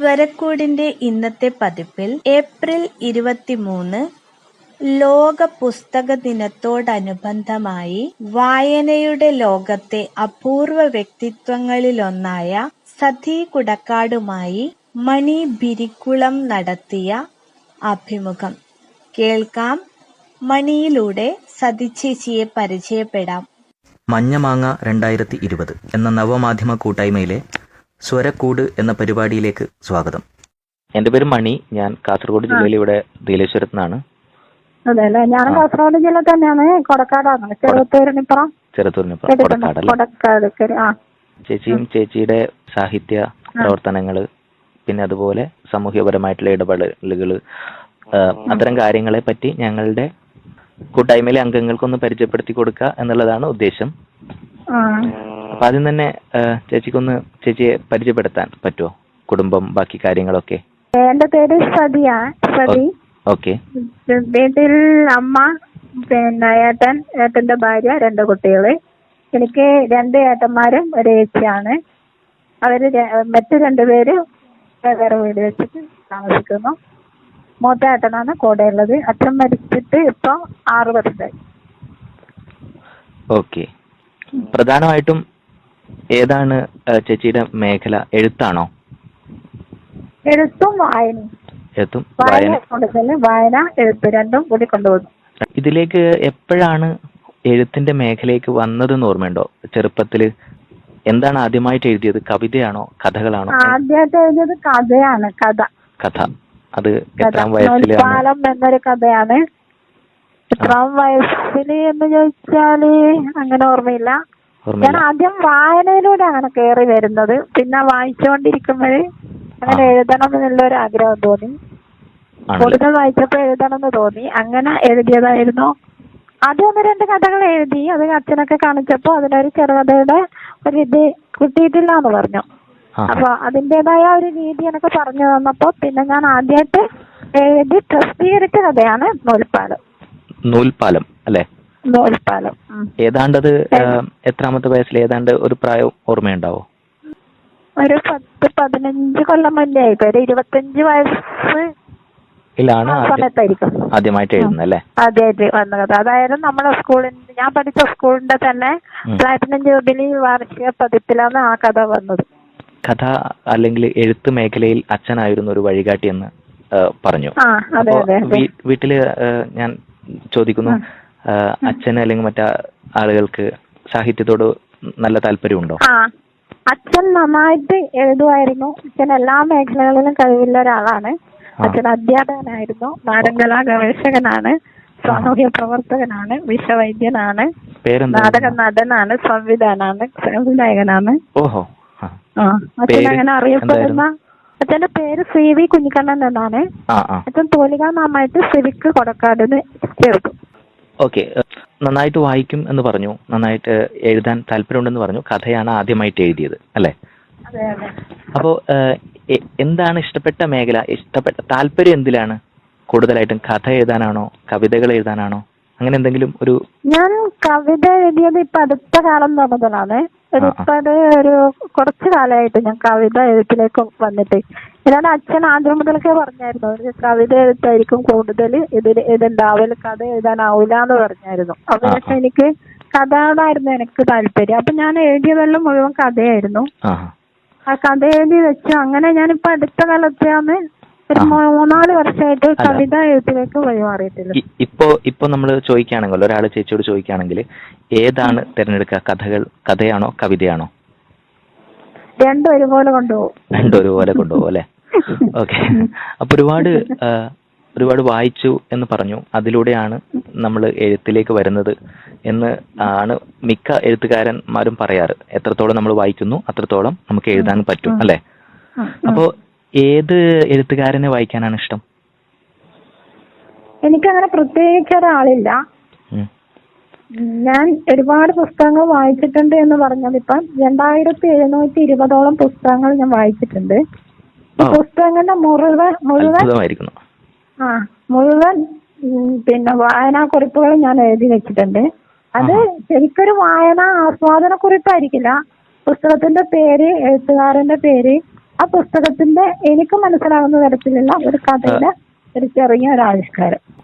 സ്വരക്കൂടിന്റെ ഇന്നത്തെ പതിപ്പിൽ ഏപ്രിൽ ഇരുപത്തിമൂന്ന് ലോക പുസ്തക ദിനത്തോടനുബന്ധമായി വായനയുടെ ലോകത്തെ അപൂർവ വ്യക്തിത്വങ്ങളിലൊന്നായ സതീ കുടക്കാടുമായി മണി ബിരിക്കുളം നടത്തിയ അഭിമുഖം. കേൾക്കാം. മണിയിലൂടെ സതിച്ചേച്ചിയെ പരിചയപ്പെടാം. മഞ്ഞമാങ്ങ രണ്ടായിരത്തി ഇരുപത് എന്ന നവമാധ്യമ കൂട്ടായ്മയിലെ സ്വരക്കൂട് എന്ന പരിപാടിയിലേക്ക് സ്വാഗതം. എന്റെ പേര് മണി. ഞാൻ കാസർഗോഡ് ജില്ലയിൽ ഇവിടെ നീലേശ്വരത്ത് നിന്നാണ്. അതെ അല്ലെ ഞാൻ കാസർഗോഡ് ജില്ല തന്നെയാണ്. കൊടക്കാടാണ്. ചെറുത്തൂരിനിപ്പുറം ചെറുത്തൂരിനിപ്പുറം കൊടക്കാടല്ല? കൊടക്കാട് ശരി. ആ. ചേച്ചിയും ചേച്ചിയുടെ സാഹിത്യ പ്രവർത്തനങ്ങൾ പിന്നെ അതുപോലെ സാമൂഹ്യപരമായിട്ടുള്ള ഇടപെടലുകൾ അത്തരം കാര്യങ്ങളെ പറ്റി ഞങ്ങളുടെ കൂട്ടായ്മയിലെ അംഗങ്ങൾക്കൊന്ന് പരിചയപ്പെടുത്തി കൊടുക്കുക എന്നുള്ളതാണ് ഉദ്ദേശം. അപ്പൊ ആദ്യം തന്നെ ചേച്ചിക്കൊന്ന് ചേച്ചിയെ പരിചയപ്പെടുത്താൻ പറ്റുമോ കുടുംബം ബാക്കി കാര്യങ്ങളൊക്കെ? എന്റെ പേര് സതിയ സതി. ഓക്കെ. വീട്ടിൽ അമ്മ പിന്നെ ഏട്ടൻ ഏട്ടന്റെ ഭാര്യ രണ്ട് കുട്ടികൾ എനിക്ക് രണ്ട് ഏട്ടന്മാരും ഒരു ചേച്ചിയാണ് അവർ മറ്റു രണ്ടുപേര് വേറെ വീട് വെച്ചിട്ട് താമസിക്കുന്നു. മൂത്ത ഏട്ടനാണ് കൂടെ ഉള്ളത് അച്ഛൻ മരിച്ചിട്ട് ഇപ്പൊ ആറ് വർഷമായി. ഓക്കെ. പ്രധാനമായിട്ടും ഏതാണ് ചേച്ചിയുടെ മേഖല? എഴുത്താണോ? എഴുത്തും വായനയും. എഴുത്തും വായന വായന എഴുത്ത് രണ്ടും കൂടി കൊണ്ടുപോകുന്നു ഇതിലേക്ക് എപ്പോഴാണ് എഴുത്തിന്റെ മേഖലയിലേക്ക് വന്നതെന്ന് ഓർമ്മയുണ്ടോ? ചെറുപ്പത്തിൽ എന്താണ് ആദ്യമായിട്ട് എഴുതിയത്? കവിതയാണോ? കഥകളാണോ? ആദ്യമായിട്ട് എഴുതിയത് കഥയാണ് കഥ. കഥ. അത് എത്രാം എന്നൊരു കഥയാണ്. എത്രാം വയസ്സിൽ എന്ന് ചോദിച്ചാൽ അങ്ങനെ ഓർമ്മയില്ല. ഞാൻ ആദ്യം വായനയിലൂടെ അങ്ങനെ കയറി വരുന്നത്. പിന്നെ വായിച്ചുകൊണ്ടിരിക്കുമ്പോഴ് അങ്ങനെ എഴുതണം എന്നുള്ള ഒരു ആഗ്രഹം തോന്നി. കൂടുതൽ വായിച്ചപ്പോ എഴുതണം എന്ന് തോന്നി. അങ്ങനെ എഴുതിയതായിരുന്നു. ആദ്യം ഒന്ന് രണ്ട് കഥകൾ എഴുതി അത് അച്ഛനൊക്കെ കാണിച്ചപ്പോ അതിനൊരു ചെറുകഥയുടെ ഒരു ഇത് കിട്ടിയിട്ടില്ല എന്ന് പറഞ്ഞു. അപ്പൊ അതിന്റേതായ ഒരു രീതി എന്നൊക്കെ പറഞ്ഞു തന്നപ്പോ പിന്നെ ഞാൻ ആദ്യമായിട്ട് എഴുതി പ്രസിദ്ധീകരിച്ച കഥയാണ് നൂൽപ്പാലം. നൂൽപ്പാലം അല്ലെ? നൂൽപ്പാലം. ഏതാണ്ടത് എത്രാമത്തെ വയസ്സിൽ ഏതാണ്ട് ഒരു പ്രായം ഓർമ്മയുണ്ടാവോ? ഒരു പത്ത് പതിനഞ്ച് കൊല്ലം മുന്നേ ആയിപ്പോ ഒരു ഇരുപത്തഞ്ച് വയസ്സ് ആദ്യം. ആദ്യമായിട്ട് എഴുതുന്നത് അല്ലേ? ആദ്യമായിട്ട് വന്ന കഥ അതായത് നമ്മുടെ സ്കൂളിൽ ഞാൻ പഠിച്ച സ്കൂളിന്റെ തന്നെ. പ്ലാറ്റിനം ജൂബിലി വാർഷിക പതിപ്പിലാണ് ആ കഥ വന്നത്. കഥ അല്ലെങ്കിൽ എഴുത്ത് മേഖലയിൽ അച്ഛനായിരുന്നു ഒരു വഴികാട്ടി എന്ന് പറഞ്ഞു. അപ്പോ വീട്ടിൽ ഞാൻ ചോദിക്കുന്നു അച്ഛന് അല്ലെങ്കിൽ മറ്റാ ആളുകൾക്ക് സാഹിത്യത്തോട് നല്ല താല്പര്യമുണ്ടോ? അച്ഛൻ നന്നായിട്ട് എഴുതുമായിരുന്നു. അച്ഛൻ എല്ലാ മേഖലകളിലും കഴിവുള്ള ഒരാളാണ്. അച്ഛൻ അധ്യാപകനായിരുന്നു. നാടൻകലാ ഗവേഷകനാണ് സാമൂഹ്യ പ്രവർത്തകനാണ്. വിഷവൈദ്യനാണ് പേരെന്താ നാടക നടനാണ് സംവിധാനാണ്. സംവിധായകനാണ്. ഓഹോ. അച്ഛൻ അങ്ങനെ അറിയപ്പെടുന്ന അച്ഛന്റെ പേര് സി വി കുഞ്ഞിക്കണ്ണൻ എന്നാണ്. അച്ഛൻ തോലിക നാമായിട്ട് സിവിക്ക് കൊടക്കാടിന് ചേർത്തു. ഓക്കെ നന്നായിട്ട് വായിക്കും എന്ന് പറഞ്ഞു. നന്നായിട്ട് എഴുതാൻ താല്പര്യമുണ്ടെന്ന് പറഞ്ഞു. കഥയാണ് ആദ്യമായിട്ട് എഴുതിയത് അല്ലേ? അപ്പോ എന്താണ് ഇഷ്ടപ്പെട്ട മേഖല? ഇഷ്ടപ്പെട്ട താല്പര്യം എന്തിലാണ്? കൂടുതലായിട്ടും കഥ എഴുതാനാണോ കവിതകൾ എഴുതാനാണോ? അങ്ങനെ എന്തെങ്കിലും ഒരു ഞാൻ കവിത എഴുതിയത് ഇപ്പൊ അടുത്ത കാലം മുതലാണ് ഒരു ആ, ആ. ഇപ്പൊ ഒരു കുറച്ച് കാലമായിട്ട് ഞാൻ കവിത എഴുത്തിലേക്ക് വന്നിട്ട്. ഇതാണ് അച്ഛൻ ആദ്യം മുതലൊക്കെ പറഞ്ഞായിരുന്നു. ഒരു കവിത എഴുത്തായിരിക്കും കൂടുതൽ ഇതിൽ ഇതുണ്ടാവില്ല കഥ എഴുതാനാവില്ല എന്ന് പറഞ്ഞായിരുന്നു. അപ്പൊ പക്ഷെ എനിക്ക് കഥയോടായിരുന്നു എനിക്ക് താല്പര്യം. അപ്പൊ ഞാൻ എഴുതിയതെല്ലാം മുഴുവൻ കഥയായിരുന്നു. ആ കഥ എഴുതി വെച്ചു. അങ്ങനെ ഞാനിപ്പോ അടുത്ത കാലത്താണ് ഒരു മൂന്നാൽ വർഷമായിട്ട് കവിത എഴുത്തിലേക്ക് വഴിമാറിയിട്ടില്ല ഇപ്പോ ഇപ്പോ നമ്മൾ ചോദിക്കുകയാണെങ്കിൽ ഒരാൾ ചേച്ചിയോട് ചോദിക്കുകയാണെങ്കിൽ ഏതാണ് തിരഞ്ഞെടുക്കുക? കഥകൾ കഥയാണോ കവിതയാണോ? രണ്ടും ഒരുപോലെ കൊണ്ടുപോകും. രണ്ടും ഒരുപോലെ കൊണ്ടുപോകും അല്ലെ? ഓക്കെ. അപ്പൊ ഒരുപാട് ഒരുപാട് വായിച്ചു എന്ന് പറഞ്ഞു. അതിലൂടെയാണ് നമ്മൾ എഴുത്തിലേക്ക് വരുന്നത് എന്ന് ആണ് മിക്ക എഴുത്തുകാരന്മാരും പറയാറ്. എത്രത്തോളം നമ്മൾ വായിക്കുന്നു അത്രത്തോളം നമുക്ക് എഴുതാൻ പറ്റും അല്ലെ. അപ്പോ ഏത് എഴുത്തുകാരനെ വായിക്കാനാണ് ഇഷ്ടം? എനിക്കങ്ങനെ പ്രത്യേകിച്ച് ഒരാളില്ല. ഞാൻ ഒരുപാട് പുസ്തകങ്ങൾ വായിച്ചിട്ടുണ്ട് എന്ന് പറഞ്ഞാൽ ഇപ്പം രണ്ടായിരത്തി എഴുന്നൂറ്റി ഇരുപതോളം പുസ്തകങ്ങൾ ഞാൻ വായിച്ചിട്ടുണ്ട്. പുസ്തകങ്ങളുടെ മുഴുവൻ മുഴുവൻ ആ മുഴുവൻ പിന്നെ വായനാ കുറിപ്പുകൾ ഞാൻ എഴുതി വെച്ചിട്ടുണ്ട്. അത്. ശരിക്കൊരു വായന ആസ്വാദന കുറിപ്പായിരിക്കില്ല പുസ്തകത്തിന്റെ പേര് എഴുത്തുകാരന്റെ പേര് ആ പുസ്തകത്തിന്റെ എനിക്ക് മനസ്സിലാവുന്ന തരത്തിലുള്ള ഒരു കഥയുടെ ഒരു ചെറിയ ഒരു ആവിഷ്കാരം.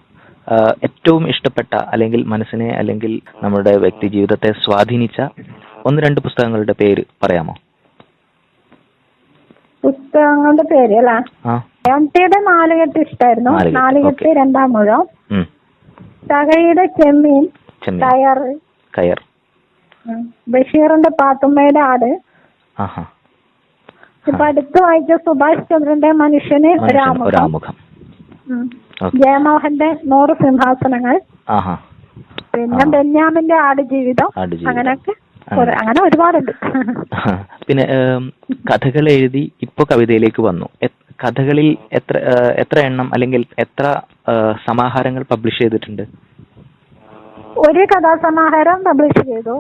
ഏറ്റവും ഇഷ്ടപ്പെട്ട അല്ലെങ്കിൽ മനസ്സിനെ അല്ലെങ്കിൽ നമ്മുടെ വ്യക്തി ജീവിതത്തെ സ്വാധീനിച്ച ഒന്ന് രണ്ട് പുസ്തകങ്ങളുടെ പേര് പറയാമോ? പുസ്തകങ്ങളുടെ പേര് അല്ലേ. ആ. എം ടിയുടെ നാലുകെട്ട് ഇഷ്ടായിരുന്നു. നാലുകെട്ട്, രണ്ടാം മുഴം. തകയുടെ തകഴിയുടെ ചെമ്മീൻ കയർ. കയർ. ബഷീറിന്റെ പാത്തുമ്മയുടെ ആട്. ഇപ്പൊ അടുത്ത് വായിച്ച സുഭാഷ് ചന്ദ്രന്റെ മനുഷ്യന് ഒരാമുഖം ജയമോഹന്റെ നൂറ് സിംഹാസനങ്ങൾ. പിന്നെ ബെന്യാമിന്റെ ആടുജീവിതം. അങ്ങനെയൊക്കെ അങ്ങനെ. ഒരുപാടുണ്ട്. പിന്നെ കഥകൾ എഴുതി ഇപ്പൊ കവിതയിലേക്ക് വന്നു. കഥകളിൽ എത്ര എത്ര എണ്ണം അല്ലെങ്കിൽ എത്ര സമാഹാരങ്ങൾ പബ്ലിഷ് ചെയ്തിട്ടുണ്ട്? ഒരു കഥാസമാഹാരം പബ്ലിഷ് ചെയ്തു.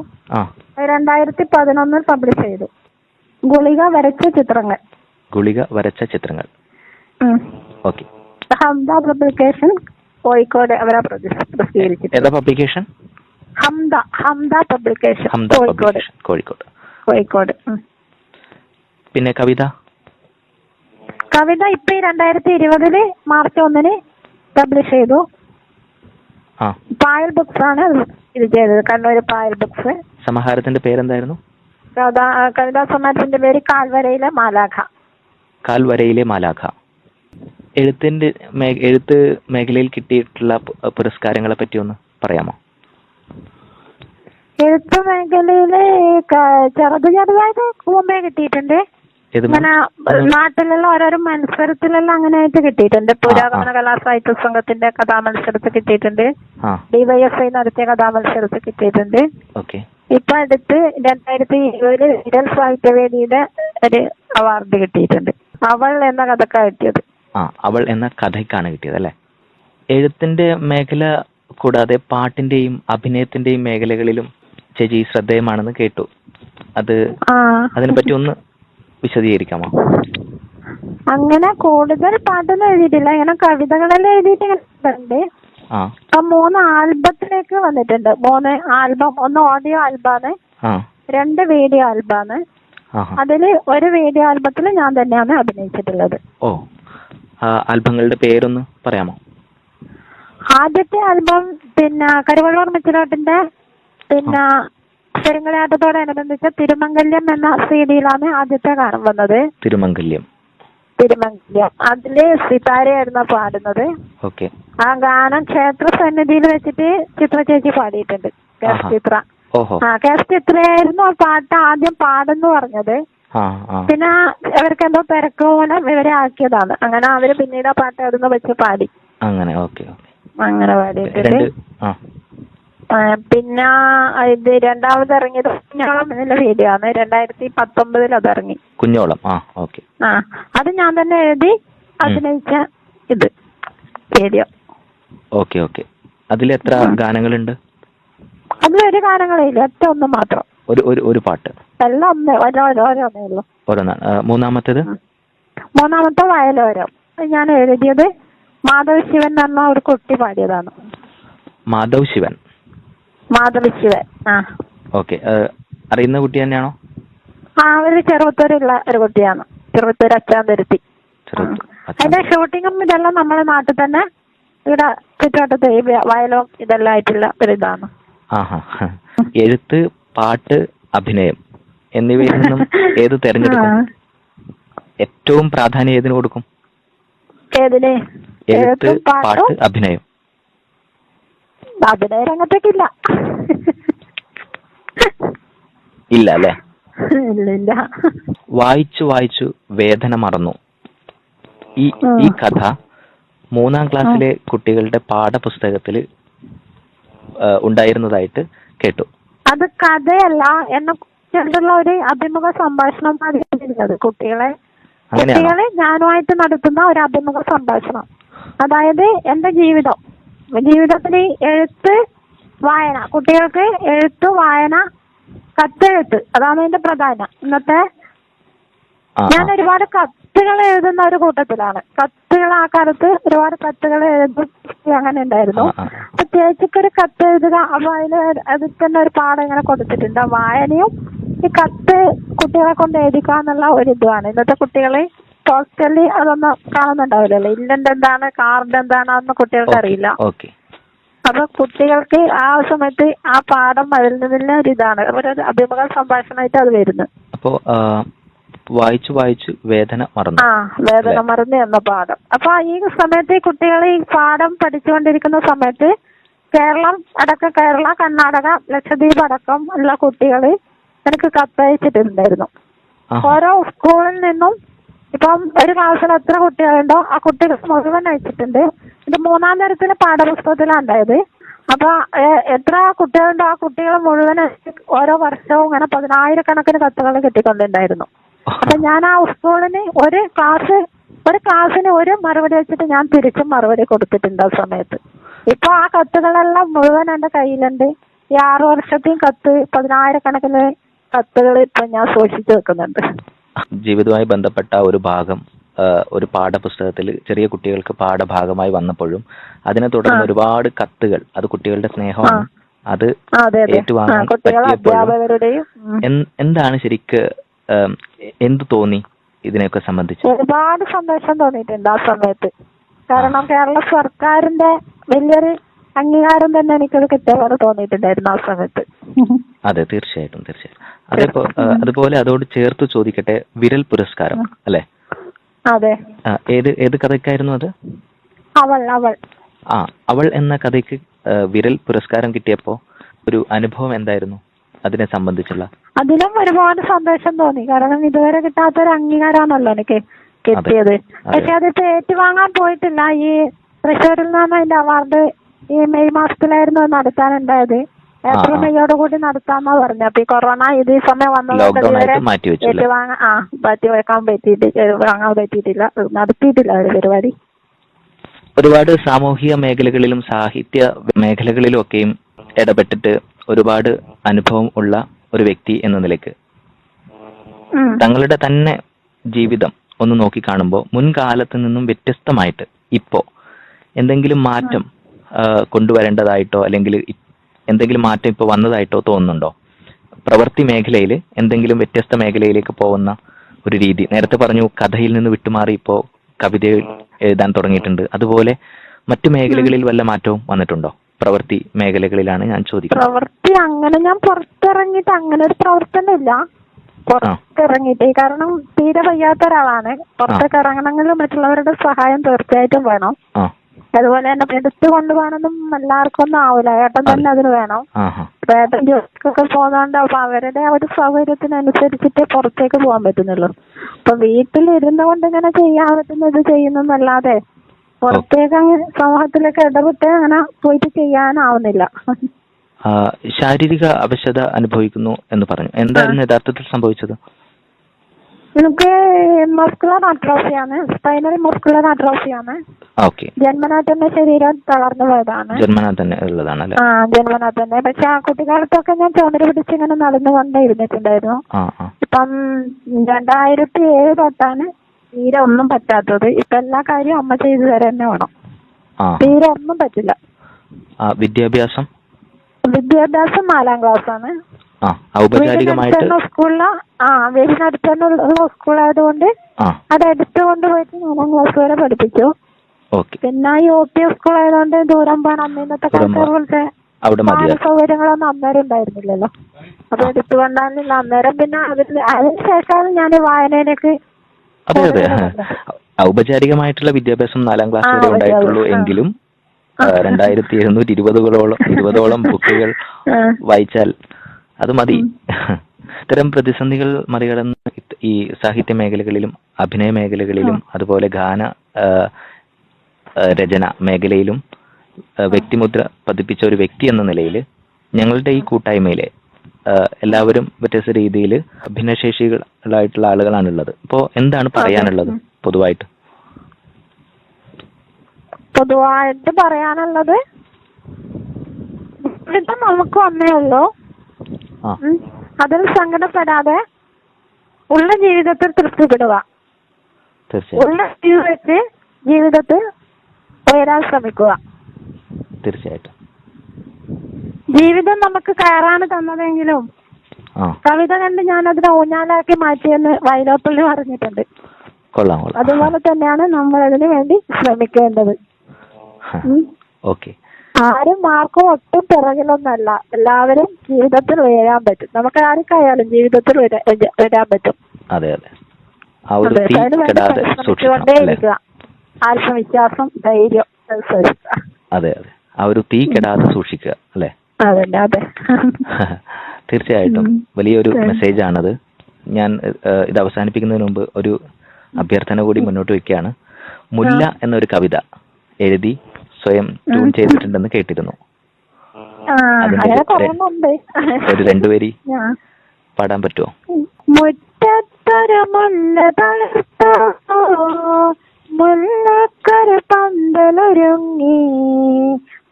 രണ്ടായിരത്തി പതിനൊന്നിൽ പബ്ലിഷ് ചെയ്തു. ഗുളിക വരച്ച ചിത്രങ്ങൾ. ഗുളിക വരച്ച ചിത്രങ്ങൾ. ഓക്കെ. ഹംദ പബ്ലിക്കേഷൻ കോഴിക്കോട് അവരാ ഏതാ പബ്ലിക്കേഷൻ? ഹംദ ഹംദ പബ്ലിക്കേഷൻ ഹംദ കോഴിക്കോട്. കോഴിക്കോട്. കോഴിക്കോട് പിന്നെ കവിത? കവിത ഇപ്പൊ രണ്ടായിരത്തി ഇരുപതിൽ മാർച്ച് ഒന്നിന് പബ്ലിഷ് ചെയ്തു. പായൽ ബുക്സ് ആണ് ഇത് ചെയ്തത്. കണ്ണൂർ പായൽ ബുക്സ്. സമാഹാരത്തിന്റെ പേരെന്തായിരുന്നു? കവിതാ സമാജത്തിന്റെ പേര് കാൽവരയിലെ മാലാഖ. കാൽവരയിലെ മാലാഖ. എഴുത്തിന്റെ എഴുത്ത് മേഖലയിൽ കിട്ടിയിട്ടുള്ള പുരസ്കാരങ്ങളെ പറ്റി ഒന്ന് പറയാമോ? എഴുത്ത് മേഖലയിൽ ചെറുത് ചെറുതായിട്ട് മുമ്പേ കിട്ടിയിട്ടുണ്ട്. ഇങ്ങനെ നാട്ടിലുള്ള ഓരോരോ മത്സരത്തിലെല്ലാം അങ്ങനെ ആയിട്ട് കിട്ടിയിട്ടുണ്ട് പുരാതന കലാസാഹിത്യ സംഘത്തിന്റെ കഥാ കഥാമത്സരത്തിൽ കിട്ടിയിട്ടുണ്ട്. ഡിവൈഎഫ്ഐ നടത്തിയ കഥാമത്സരത്തിൽ കിട്ടിയിട്ടുണ്ട്. ഓക്കെ. ഇപ്പൊ അടുത്ത് രണ്ടായിരത്തി ഇരുപതിൽ വിരൽ സാഹിത്യവേദിയുടെ ഒരു അവാർഡ് കിട്ടിയിട്ടുണ്ട്. അവൾ എന്ന കഥക്കാ കിട്ടിയത്. ആ അവൾ എന്ന കഥയ്ക്കാണ് കിട്ടിയത് അല്ലെ? എഴുത്തിന്റെ മേഖല കൂടാതെ പാട്ടിന്റെയും അഭിനയത്തിന്റെയും മേഖലകളിലും ചേച്ചി ശ്രദ്ധേയമാണെന്ന് കേട്ടു. അത് അതിനെപ്പറ്റി ഒന്ന് വിശദീകരിക്കാമോ? അങ്ങനെ കൂടുതൽ പാട്ടൊന്നും എഴുതിയിട്ടില്ല. ഇങ്ങനെ കവിതകളെല്ലാം എഴുതിയിട്ട് ഇങ്ങനെ ആ. ഇപ്പൊ മൂന്ന് ആൽബത്തിലേക്ക് വന്നിട്ടുണ്ട്. മൂന്ന് ആൽബം ഒന്ന് ഓഡിയോ ആൽബാണ് രണ്ട് വീഡിയോ ആൽബാണ്. അതിൽ ഒരു വീഡിയോ ആൽബത്തിൽ ഞാൻ തന്നെയാണ് അഭിനയിച്ചിട്ടുള്ളത്. ഓ. ആൽബങ്ങളുടെ പേരൊന്ന് പറയാമോ? ആദ്യത്തെ ആൽബം പിന്നെ കരുവള്ളൂർ മിച്ചിലോട്ടിന്റെ പിന്നെ പെരുങ്ങളാട്ടത്തോടനുബന്ധിച്ച തിരുമംഗല്യം എന്ന സീഡിയിലാണ് ആദ്യത്തെ ഗാനം വന്നത് തിരുമംഗല്യം. തിരുമംഗല്യം അതിൽ സിതാരയായിരുന്നു പാടുന്നത്. ഓക്കെ. ആ ഗാനം ക്ഷേത്ര സന്നിധിയിൽ വെച്ചിട്ട് ചിത്ര ചേച്ചി പാടിയിട്ടുണ്ട്. കേസ്. ചിത്ര. ഓഹോ. ആ കേസ് ചിത്രയായിരുന്നു ആ പാട്ട് ആദ്യം പാടെന്ന് പറഞ്ഞത്. ആ ആ. പിന്നെ അവർക്ക് എന്തോ തിരക്ക് പോലെ ഇവരെ ആക്കിയതാണ്. അങ്ങനെ അവർ പിന്നീട് ആ പാട്ട് അവിടുന്ന് വെച്ച് പാടി. അങ്ങനെ ഓക്കെ ഓക്കെ. അങ്ങനെ പാടിയിട്ടുണ്ട്. രണ്ട് ആ ആ, പിന്നെ ഇത് രണ്ടാമത് ഇറങ്ങിയത് കുഞ്ഞോളം എന്നുള്ള വീഡിയോ ആണ്. രണ്ടായിരത്തി പത്തൊമ്പതിൽ അത് ഇറങ്ങി. കുഞ്ഞോളം. ആ ഓക്കെ. ആ അത് ഞാൻ തന്നെ എഴുതി അഭിനയിച്ച ഇത് വീഡിയോ ഓക്കെ ഓക്കെ. അതിൽ എത്ര ഗാനങ്ങളുണ്ട്? അതിൽ ഒരു ഗാനങ്ങളില്ല ഒറ്റ ഒന്ന് മാത്രം. ഒരു ഒരു ഒരു പാട്ട്. എല്ലാം ഒന്ന് ഓരോന്നേ ഉള്ളൂ. ഓരോന്നാണ്. മൂന്നാമത്തേത്? മൂന്നാമത്തെ വയലോരം. ഞാൻ എഴുതിയത് മാധവ് ശിവൻ എന്ന് പറഞ്ഞ ഒരു കുട്ടി പാടിയതാണ്. മാധവ് ശിവൻ മാധവ് ശിവൻ ആ. ഓക്കെ. അറിയുന്ന കുട്ടി തന്നെയാണോ? ആ ഒരു ചെറുപ്പത്തൂരുള്ള ഒരു കുട്ടിയാണ്. ചെറുപ്പത്തൂർ അച്ചാന്തുരുത്തി അതിന്റെ ഷൂട്ടിങ്ങും ഇതെല്ലാം നമ്മുടെ നാട്ടിൽ തന്നെ ഇവിടെ ചുറ്റുവട്ടത്ത് വയലും ഇതെല്ലാം ആയിട്ടുള്ള ഒരു ഇതാണ്. എഴുത്ത് പാട്ട് അഭിനയം എന്നിവയിൽ നിന്നും ഏത് തെരഞ്ഞെടുക്കും? ഏറ്റവും പ്രാധാന്യം ഏതിന് കൊടുക്കും? ഏതിനെ? എഴുത്ത് പാട്ട് അഭിനയം. അഭിനയ രംഗത്തേക്കില്ല. ഇല്ല അല്ലേ ഇല്ല വായിച്ചു വായിച്ചു വേദന മറന്നു. ഈ ഈ കഥ മൂന്നാം ക്ലാസ്സിലെ കുട്ടികളുടെ പാഠപുസ്തകത്തിൽ ഉണ്ടായിരുന്നതായിട്ട് കേട്ടു. അത് കഥയല്ല എന്നെ കുറിച്ചുള്ള ഒരു അഭിമുഖ സംഭാഷണം കുട്ടികളെ കുട്ടികളെ ഞാനുമായിട്ട് നടത്തുന്ന ഒരു അഭിമുഖ സംഭാഷണം. അതായത് എന്റെ ജീവിതം. ജീവിതത്തിൽ എഴുത്ത് വായന. കുട്ടികൾക്ക് എഴുത്ത് വായന കത്തെഴുത്ത്. അതാണ് എന്റെ പ്രധാനം ഇന്നത്തെ. ഞാൻ ഒരുപാട് കത്തുകൾ എഴുതുന്ന ഒരു കൂട്ടത്തിലാണ്. കത്തുകൾ ആ കാലത്ത് ഒരുപാട് കത്തുകൾ എഴുതും അങ്ങനെ ഉണ്ടായിരുന്നു. അപ്പൊ ചേച്ചിക്ക് ഒരു കത്ത് എഴുതുക അപ്പൊ അതിന് അതിൽ തന്നെ ഒരു പാഠം ഇങ്ങനെ കൊടുത്തിട്ടുണ്ട്. വായനയും ഈ കത്ത് കുട്ടികളെ കൊണ്ട് എഴുതിക്കാന്നുള്ള ഒരു ഇതുമാണ്. ഇന്നത്തെ കുട്ടികൾ പോസ്റ്റലി അതൊന്നും കാണുന്നുണ്ടാവില്ലല്ലോ. ഇല്ലന്റ് എന്താണ് കാർഡ് എന്താണ് അതൊന്നും കുട്ടികൾക്ക് അറിയില്ല. ഓക്കെ അപ്പൊ കുട്ടികൾക്ക് ആ സമയത്ത് ആ പാഠം അതിൽ നിന്നുള്ള ഒരു ഇതാണ്. ഒരു അഭിമുഖ സംഭാഷണമായിട്ട് അത് വരുന്നു. അപ്പോ വായിച്ചു വായിച്ചു വേദന മറന്നു. ആ വേദന മറന്ന് എന്ന പാഠം. അപ്പൊ ഈ സമയത്ത് കുട്ടികൾ ഈ പാഠം പഠിച്ചുകൊണ്ടിരിക്കുന്ന സമയത്ത് കേരളം അടക്കം കേരള കർണാടക ലക്ഷദ്വീപ് അടക്കം ഉള്ള കുട്ടികൾ എനിക്ക് കത്തയച്ചിട്ടുണ്ടായിരുന്നു. ഓരോ സ്കൂളിൽ നിന്നും ഇപ്പം ഒരു ക്ലാസ്സിൽ എത്ര കുട്ടികളുണ്ടോ ആ കുട്ടികൾ മുഴുവൻ അയച്ചിട്ടുണ്ട്. ഇത് മൂന്നാം തരത്തിന് പാഠപുസ്തകത്തിലാണ് ഉണ്ടായത്. അപ്പൊ എത്ര കുട്ടികളുണ്ടോ ആ കുട്ടികൾ മുഴുവൻ ഓരോ വർഷവും ഇങ്ങനെ പതിനായിരക്കണക്കിന് കത്തുകൾ കിട്ടിക്കൊണ്ടുണ്ടായിരുന്നു. അപ്പൊ ഞാൻ ആ സ്കൂളിന് ഒരു ക്ലാസ് ഒരു ക്ലാസ്സിന് ഒരു മറുപടി വെച്ചിട്ട് ഞാൻ തിരിച്ചും മറുപടി കൊടുത്തിട്ടുണ്ട് ആ സമയത്ത്. ഇപ്പൊ ആ കത്തുകളെല്ലാം മുഴുവൻ എന്റെ കയ്യിലുണ്ട്. ഈ ആറു വർഷത്തെയും കത്ത് പതിനായിരക്കണക്കിന് കത്തുകൾ ഇപ്പൊ ഞാൻ സൂക്ഷിച്ചു വെക്കുന്നുണ്ട്. ജീവിതവുമായി ബന്ധപ്പെട്ട ഒരു ഭാഗം ഒരു പാഠപുസ്തകത്തിൽ ചെറിയ കുട്ടികൾക്ക് പാഠഭാഗമായി വന്നപ്പോഴും അതിനെ തുടർന്ന് ഒരുപാട് കത്തുകൾ അത് കുട്ടികളുടെ സ്നേഹമാണ്. അത് ഏറ്റുവാങ്ങാൻ പറ്റിയപ്പോഴും എന്താണ് ശരിക്ക് എന്ത് തോന്നി ഇതിനെയൊക്കെ സംബന്ധിച്ച്? ഒരുപാട് സന്തോഷം തോന്നിയിട്ടുണ്ട് ആ സമയത്ത്. കാരണം കേരള സർക്കാരിന്റെ വലിയൊരു അംഗീകാരം തന്നെ എനിക്കത് കിട്ടിയ പോലെ തോന്നിയിട്ടുണ്ടായിരുന്നു ആ സമയത്ത്. അതെ തീർച്ചയായിട്ടും തീർച്ചയായിട്ടും. അതേപോ അതുപോലെ അതോട് ചേർത്ത് ചോദിക്കട്ടെ വിരൽ പുരസ്കാരം അല്ലെ? അതെ. ഏത് ഏത് കഥയ്ക്കായിരുന്നു അത്? അവൾ അവൾ. ആ അവൾ എന്ന കഥയ്ക്ക് വിരൽ പുരസ്കാരം കിട്ടിയപ്പോ ഒരു അനുഭവം എന്തായിരുന്നു അതിനെ സംബന്ധിച്ചുള്ള? അതിലും ഒരുപാട് സന്തോഷം തോന്നി. കാരണം ഇതുവരെ കിട്ടാത്ത ഒരു അംഗീകാരമാണല്ലോ എനിക്ക് കിട്ടിയത്. പക്ഷെ അതിപ്പോ ഏറ്റുവാങ്ങാൻ പോയിട്ടില്ല. ഈ തൃശ്ശൂരിൽ നിന്നാണ് അതിന്റെ അവാർഡ് ഈ മെയ് മാസത്തിലായിരുന്നു നടത്താനുണ്ടായത്. ഏപ്രിൽ. മെയ്യോട് കൂടി നടത്താന്നാ പറഞ്ഞു അപ്പൊ ഈ കൊറോണ ഇത് ഈ സമയം വന്നതുകൊണ്ട് ഇതുവരെ ഏറ്റുവാങ്ങാൻ ആ പറ്റി വെക്കാൻ പറ്റിയിട്ട് വാങ്ങാൻ പറ്റിയിട്ടില്ല. നടത്തിയിട്ടില്ല ഒരു പരിപാടി. ഒരുപാട് സാമൂഹിക മേഖലകളിലും സാഹിത്യ മേഖലകളിലും ഒക്കെയും ഇടപെട്ടിട്ട് ഒരുപാട് അനുഭവം ഉള്ള ഒരു വ്യക്തി എന്ന നിലയ്ക്ക്. തങ്ങളുടെ തന്നെ ജീവിതം ഒന്ന് നോക്കി കാണുമ്പോൾ മുൻകാലത്ത് നിന്നും വ്യത്യസ്തമായിട്ട് ഇപ്പോ എന്തെങ്കിലും മാറ്റം കൊണ്ടുവരേണ്ടതായിട്ടോ അല്ലെങ്കിൽ എന്തെങ്കിലും മാറ്റം ഇപ്പോൾ വന്നതായിട്ടോ തോന്നുന്നുണ്ടോ? പ്രവൃത്തി മേഖലയിൽ എന്തെങ്കിലും വ്യത്യസ്ത മേഖലയിലേക്ക് പോകുന്ന ഒരു രീതി. നേരത്തെ പറഞ്ഞു കഥയിൽ നിന്ന് വിട്ടുമാറി ഇപ്പോൾ കവിത എഴുതാൻ തുടങ്ങിയിട്ടുണ്ട്. അതുപോലെ മറ്റു മേഖലകളിൽ വല്ല മാറ്റവും വന്നിട്ടുണ്ടോ? പ്രവൃത്തി മേഖലകളിലാണ് ഞാൻ ചോദിക്കുന്നത്. പ്രവൃത്തി അങ്ങനെ ഞാൻ പുറത്തിറങ്ങിയിട്ട് അങ്ങനെ ഒരു പ്രവർത്തനമില്ല പുറത്തിറങ്ങിയിട്ട് കാരണം തീരെ വയ്യാത്ത ഒരാളാണ് പുറത്തൊക്കെ ഇറങ്ങണമെങ്കിൽ മറ്റുള്ളവരുടെ സഹായം തീർച്ചയായിട്ടും വേണം. അതുപോലെ തന്നെ എടുത്തു കൊണ്ടുപോകാനൊന്നും എല്ലാവർക്കും ഒന്നും ആവില്ല ഏട്ടൻ തന്നെ അതിന് വേണം. അപ്പൊ ഏട്ടൻ ജോലിക്കൊക്കെ പോകുന്നതുകൊണ്ട് അപ്പൊ അവരുടെ ഒരു സൗകര്യത്തിനനുസരിച്ചിട്ടേ പുറത്തേക്ക് പോകാൻ പറ്റുന്നുള്ളൂ. അപ്പൊ വീട്ടിലിരുന്നു കൊണ്ട് ഇങ്ങനെ ചെയ്യാൻ പറ്റുന്നത് ചെയ്യുന്നല്ലാതെ പുറത്തേക്ക് അങ്ങനെ സമൂഹത്തിലേക്ക് ഇടപെട്ട് അങ്ങനെ പോയിട്ട് ചെയ്യാനാവുന്നില്ല. ശാരീരിക അവശത അനുഭവിക്കുന്നു എന്ന് പറഞ്ഞു. എന്തായിരുന്നു യഥാർത്ഥത്തിൽ സംഭവിച്ചത്? എനിക്ക് മസ്കുലർ അട്രോഫിയാണ് സ്പൈനൽ മസ്കുലർ അട്രോഫിയാണ് ഓക്കെ ജന്മനാ തന്നെ ശരീരം തളർന്നു പോയതാണ്. ജന്മനാ തന്നെ ഉള്ളതാണ് അല്ലെ ആ ജന്മനാ തന്നെ പക്ഷെ ആ കുട്ടിക്കാലത്തൊക്കെ ഞാൻ ചുമര് പിടിച്ച് ഇങ്ങനെ നടന്നു നടന്നുകൊണ്ടേ ഇരുന്നിട്ടുണ്ടായിരുന്നു. ആ ആ. ഇപ്പം രണ്ടായിരത്തി ഏഴ് തൊട്ടാണ് തീരെ ഒന്നും പറ്റാത്തത്. ഇപ്പൊ എല്ലാ കാര്യവും അമ്മ ചെയ്തു തരാൻ തന്നെ വേണം. ആ. തീരെ ഒന്നും പറ്റില്ല. ആ വിദ്യാഭ്യാസം? വിദ്യാഭ്യാസം നാലാം ക്ലാസ് ആണ്. ഔപചാരികമായിട്ട് സ്കൂളിൽ ആ വീടിനടുത്തുള്ള സ്കൂളായതുകൊണ്ട് അത് എടുത്തു കൊണ്ടുപോയിട്ട് നാലാം ക്ലാസ് വരെ പഠിപ്പിച്ചു. പിന്നെ യു പി സ്കൂൾ ആയതുകൊണ്ട് ദൂരം പോകാൻ അന്ന് ഇന്നത്തെ ദൂരം കാലത്തെ പോലത്തെ സൗകര്യങ്ങളൊന്നും അന്നേരം ഉണ്ടായിരുന്നില്ലല്ലോ. അപ്പൊ എടുത്തു കൊണ്ടാണില്ല അന്നേരം പിന്നെ അതിന് അതിനുശേഷമാണ് ഞാൻ വായനയിലേക്ക് അതെ അതെ. ഔപചാരികമായിട്ടുള്ള വിദ്യാഭ്യാസം നാലാം ക്ലാസ് വരെ ഉണ്ടായിട്ടുള്ളൂ. എങ്കിലും രണ്ടായിരത്തി എഴുന്നൂറ്റി ഇരുപതുകളോളം ഇരുപതോളം ബുക്കുകൾ വായിച്ചാൽ അത് മതി. ഇത്തരം പ്രതിസന്ധികൾ മറികടന്ന് ഈ സാഹിത്യ മേഖലകളിലും അഭിനയ മേഖലകളിലും അതുപോലെ ഗാന രചന മേഖലയിലും വ്യക്തിമുദ്ര പതിപ്പിച്ച ഒരു വ്യക്തി എന്ന നിലയിൽ ഞങ്ങളുടെ ഈ കൂട്ടായ്മയിലെ എല്ലാവരും വ്യത്യസ്ത രീതിയിൽ ഭിന്നശേഷികളായിട്ടുള്ള ആളുകളാണുള്ളത്. അപ്പോൾ എന്താണ് പറയാനുള്ളത് പൊതുവായിട്ട്? പൊതുവായിട്ട് പറയാനുള്ളത് നമുക്ക് വന്നേ ഉള്ളൂ. അതിൽ സങ്കടപ്പെടാതെ ഉള്ള ജീവിതത്തിൽ തൃപ്തിപ്പെടുക. ഉള്ള ജീവിതത്തിൽ ജീവിതത്തിൽ ഉയരാൻ ശ്രമിക്കുക. തീർച്ചയായിട്ടും. ജീവിതം നമുക്ക് കയറാണ് തന്നതെങ്കിലും കവിത കണ്ട് ഞാൻ അതിനെ ഊഞ്ഞാലാക്കി മാറ്റിയെന്ന് വയലോപ്പള്ളി പറഞ്ഞിട്ടുണ്ട്. അതുപോലെ തന്നെയാണ് നമ്മൾ അതിനു വേണ്ടി ശ്രമിക്കേണ്ടത്. ഓക്കെ. ആരും ആർക്കും ഒട്ടും പിറകിലൊന്നല്ല. എല്ലാവരും ജീവിതത്തിൽ ഉയരാൻ പറ്റും. നമുക്ക് ആർക്കായാലും ജീവിതത്തിൽ വരാൻ പറ്റും. അതെ അതെ. ആത്മവിശ്വാസം ധൈര്യം അതെ അതെ. ആ ഒരു തീ കെടാതെ സൂക്ഷിക്കുക അല്ലെ? തീർച്ചയായിട്ടും. വലിയൊരു. മെസ്സേജ് ആണത് ഞാൻ ഇത് അവസാനിപ്പിക്കുന്നതിന് മുമ്പ് ഒരു അഭ്യർത്ഥന കൂടി മുന്നോട്ട് വെക്കുകയാണ്. മുല്ല എന്നൊരു കവിത എഴുതി സ്വയം ട്യൂൺ ചെയ്തിട്ടുണ്ടെന്ന് കേട്ടിരുന്നു. ഒരു- രണ്ടുപേരി പാടാൻ പറ്റുമോ മുറ്റത്തൊരു മുല്ല തളിർത്തോ. മുല്ലക്കൊരു പന്തലൊരുങ്ങി.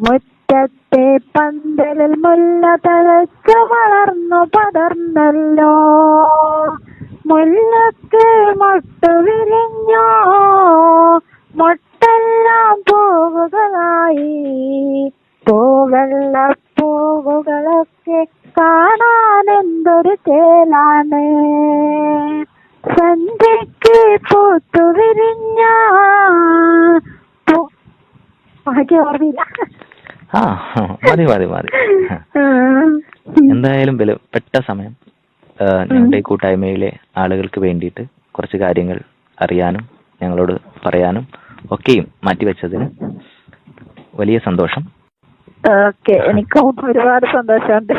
മുറ്റത്തെ പന്തലിൽ മുല്ല തഴച്ചു വളർന്നു പടർന്നല്ലോ മുല്ലക്ക് മൊട്ടു വിരിഞ്ഞോ. മൊട്ടെല്ലാം പൂവുകളായി. പൂവെള്ള പൂവുകളൊക്കെ കാണാൻ എന്തൊരു ചേലാണ് സന്ധ്യക്ക് പൂത്തു വിരിഞ്ഞ. ബാക്കി ഓർമ്മയില്ല. ആ മതി മതി മതി. എന്തായാലും വിലപ്പെട്ട സമയം. ഞങ്ങളുടെ കൂട്ടായ്മയിലെ ആളുകൾക്ക് വേണ്ടിയിട്ട് കുറച്ച് കാര്യങ്ങൾ അറിയാനും ഞങ്ങളോട് പറയാനും ഒക്കെയും മാറ്റിവെച്ചതിന് വലിയ സന്തോഷം. ഓക്കെ എനിക്കും ഒരുപാട് സന്തോഷമുണ്ട്.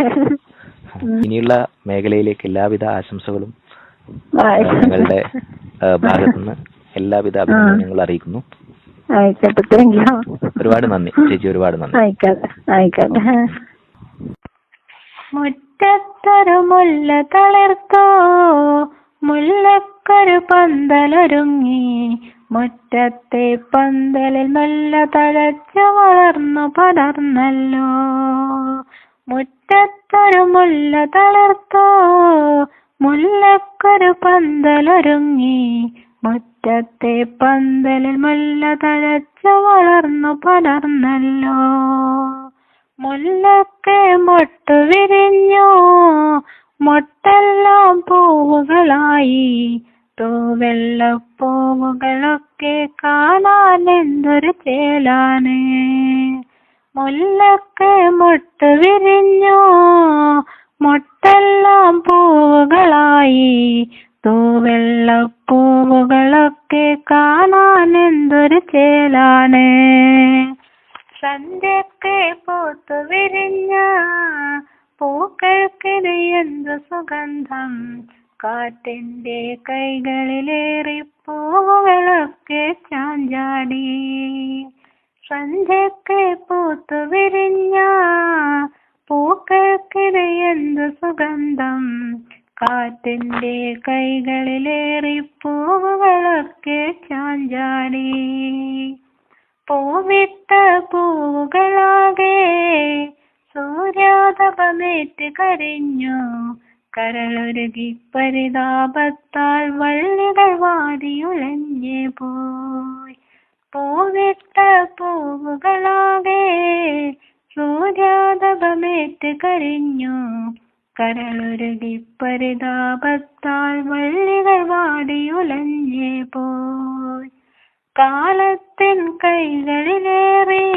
ഇനിയുള്ള മേഖലയിലേക്ക് എല്ലാവിധ ആശംസകളും നിങ്ങളുടെ ഞങ്ങളുടെ നിന്ന് ഭാഗത്തുനിന്ന് എല്ലാവിധ അഭിനന്ദനങ്ങളും അറിയിക്കുന്നു. ആയിക്കോട്ടെ താങ്ക് യു ഒരുപാട് നന്ദി ചേച്ചി ഒരുപാട് നന്ദി. ആയിക്കോട്ടെ ആയിക്കോട്ടെ. മുറ്റത്തൊരു മുല്ല തളിർത്തോ മുല്ലക്കൊരു പന്തലൊരുങ്ങി മുറ്റത്തെ പന്തലിൽ മെല്ലെ തഴച്ചു വളർന്നു പടർന്നല്ലോ. മുറ്റത്തൊരു മുല്ല തളർത്തോ. മുല്ലക്കൊരു പന്തലൊരുങ്ങി. മുറ്റത്തെ പന്തലിൽ മുല്ല തഴച്ചു വളർന്നു പടർന്നല്ലോ. മുല്ലക്കെ മൊട്ടു വിരിഞ്ഞു. മൊട്ടെല്ലാം പൂവുകളായി. തൂവെള്ള പൂവുകളൊക്കെ കാണാൻ എന്തൊരു ചേലാണ്. മുല്ലൊക്കെ മൊട്ടു വിരിഞ്ഞു മൊട്ടെല്ലാം പൂവുകളായി. തൂവെള്ളപ്പൂവുകളൊക്കെ കാണാൻ എന്തൊരു ചേലാണ്. സന്ധ്യക്കെ പൂത്തു വിരിഞ്ഞ പൂക്കൾക്കിത് എന്തു സുഗന്ധം? കാറ്റിന്റെ കൈകളിലേറി പൂവുകളൊക്കെ ചാഞ്ചാടി. സഞ്ചക്കെ പൂത്തു വിരിഞ്ഞ പൂക്കൾക്കിത് എന്തു സുഗന്ധം? കാറ്റിന്റെ കൈകളിലേറി പൂവുകളൊക്കെ ചാഞ്ചാടി. പൂവിട്ട പൂവുകളാകെ സൂര്യാതപമേറ്റ് കരിഞ്ഞു. കരളൊരുകി പരിതാപത്താൽ വള്ളികൾ വാരിയുലഞ്ഞ് പോയി. പൂവിട്ട പൂവുകളാകെ സൂര്യാതപമേറ്റ് കരിഞ്ഞു. കരളൊരുകി പരിതാപത്താൽ വള്ളികൾ വാടിയുലഞ്ഞ് പോയി. കാലത്തിൻ കൈകളിലേറി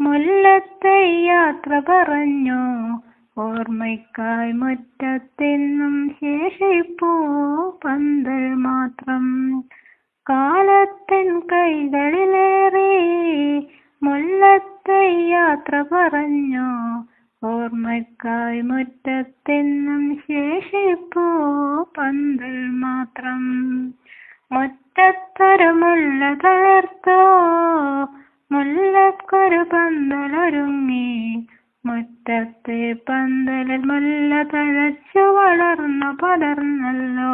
മുല്ലത്തെ യാത്ര പറഞ്ഞു. ഓർമ്മയ്ക്കായി മുറ്റത്തെന്നും ശേഷിപ്പൂ പന്തൽ മാത്രം. കാലത്തൻ കൈകളിലേറി മുല്ലത്തെ യാത്ര പറഞ്ഞു. ഓർമ്മയ്ക്കായി മുറ്റത്തെന്നും ശേഷിപ്പൂ പന്തൽ മാത്രം. മുറ്റത്തൊരു മുല്ല തളർത്തോ മുല്ലക്കൊരു പന്തലൊരുങ്ങി. മുറ്റത്തെ പന്തലിൽ മുല്ല തഴച്ചു വളർന്നു പടർന്നല്ലോ